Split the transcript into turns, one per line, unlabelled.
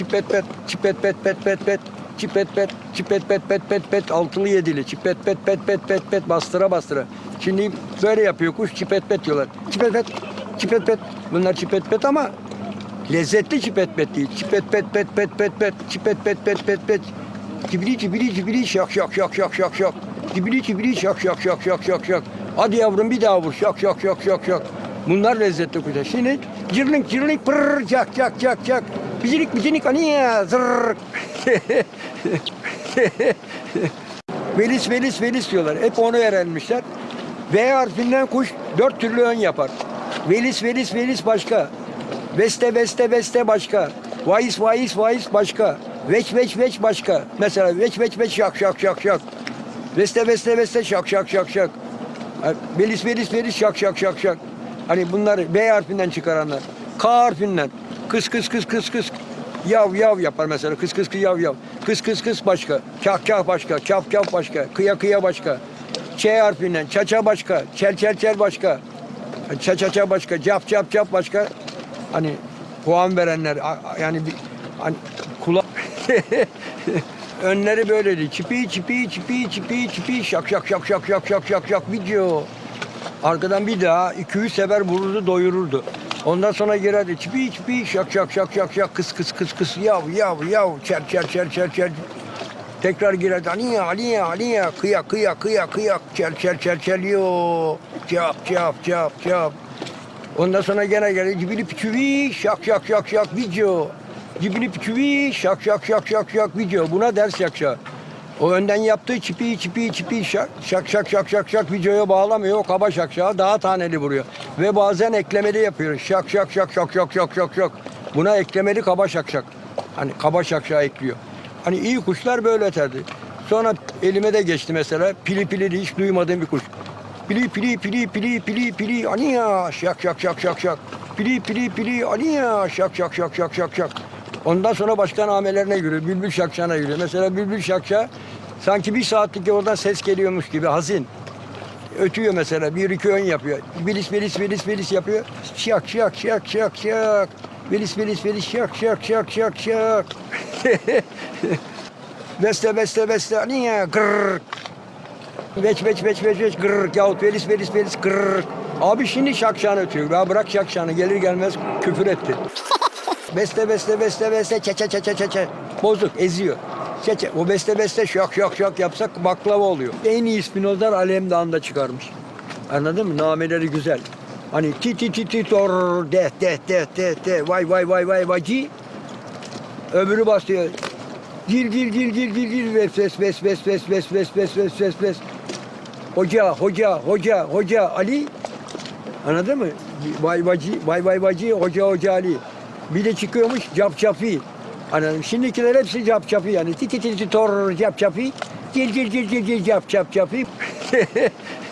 Çipet pet, çipet pet pet pet pet. Çipet pet, çipet pet pet pet pet. Altılı yedili. Çipet pet pet pet pet pet. Bastıra bastıra. Şimdi böyle yapıyor kuş. Çipet pet diyorlar. Çipet pet, çipet pet. Bunlar çipet pet ama lezzetli çipet pet değil. Çipet pet pet pet pet pet. Çipet pet pet pet pet. Cibili cibili cibili şak şak şak şak şak şak. Cibili cibili şak şak şak şak şak şak. Hadi yavrum bir daha vur şak şak şak şak şak. Bunlar lezzetli kuşlar. Şimdi cırlink cırlink pırr cak cak cak cak. Bicinik bicinik aniye zırr. velis velis velis diyorlar. Hep onu öğrenmişler. V harfinden kuş dört türlü ön yapar. Velis velis velis başka. Beste beste beste başka. Vaiz vaiz vaiz başka. Veç veç veç başka. Mesela veç veç veç şak şak şak şak. Beste beste beste şak şak şak şak. Velis velis velis şak şak şak şak. Hani bunlar B harfinden çıkaranlar. K harfinden. Kıs kıs kıs kıs kıs. Yav yav yapar mesela. Kıs kıs kıs yav yav. Kıs kıs kıs başka. Kah kah başka. Kaf kaf başka. Kıya kıya başka. Ç harfinden. Çaça başka. Çel çel çel başka. Ça ça ça başka, cap cap cap başka. Hani puan verenler yani bir hani kula önleri böyleydi. Çipi çipi çipi çipi çipi şak şak şak şak şak şak şak şak video. Arkadan bir daha iki üç sefer vururdu doyururdu. Ondan sonra girerdi çipi çipi şak şak şak şak şak kıs kıs kıs kıs yav yav yav çer çer çer çer çer. Tekrar girerdi. Aliye, aliye, aliye. Kıya, kıya, kıya, kıya. Çel, çel, çel, çel. Yo. Çap, çap, çap, çap. Ondan sonra gene geldi. Cibili piçüvi, şak, şak, şak, şak, video. Cibili piçüvi, şak, şak, şak, şak, şak, video. Buna ders yakşa. O önden yaptığı çipi, çipi, çipi, şak, şak, şak, şak, şak, şak, videoya bağlamıyor. Kaba şakşağı daha taneli vuruyor. Ve bazen eklemeli yapıyor. Şak, şak, şak, şak, şak, şak, şak, şak. Buna eklemeli kaba şakşak. Hani kaba şakşağı ekliyor. Hani iyi kuşlar böyle öterdi. Sonra elime de geçti mesela. Pili pili hiç duymadığım bir kuş. Pili pili pili pili pili pili aniya şak şak şak şak şak. Pili pili pili aniya şak şak şak şak şak şak. Ondan sonra başka namelerine yürüyor. Bülbül şakşağına yürüyor. Mesela bülbül şakşağı sanki bir saatlik yoldan ses geliyormuş gibi hazin. Ötüyor mesela. Bir iki ön yapıyor. Bilis bilis bilis bilis yapıyor. Şak şak şak şak şak. Bilis bilis bilis şak şak şak şak şak. Beste beste beste niye gırr. Veç veç veç veç veç gırr yahut velis velis velis gırr. Abi şimdi şakşağını ötüyor. Ya bırak şakşağını gelir gelmez küfür etti. Beste beste beste beste çe çe çe. Bozuk eziyor. Çe çe. O beste beste şak şak şak yapsak baklava oluyor. En iyi Spinozlar Alem Dağı'nda çıkarmış. Anladın mı? Nameleri güzel. Hani ti ti ti ti tor de de de de de vay vay vay vay vay Öbürü basıyor. Gir gir gir gir gir gir ves ves ves ves ves ves ves ves ves ves ves. Hoca hoca hoca hoca Ali. Anladın mı? Vay vacı vay vay vacı hoca hoca Ali. Bir de çıkıyormuş capcapi. Anladım. Hani şimdikiler hepsi capcapi yani. Titi titi tor capcapi. Gel gel gel gel gel capcapi.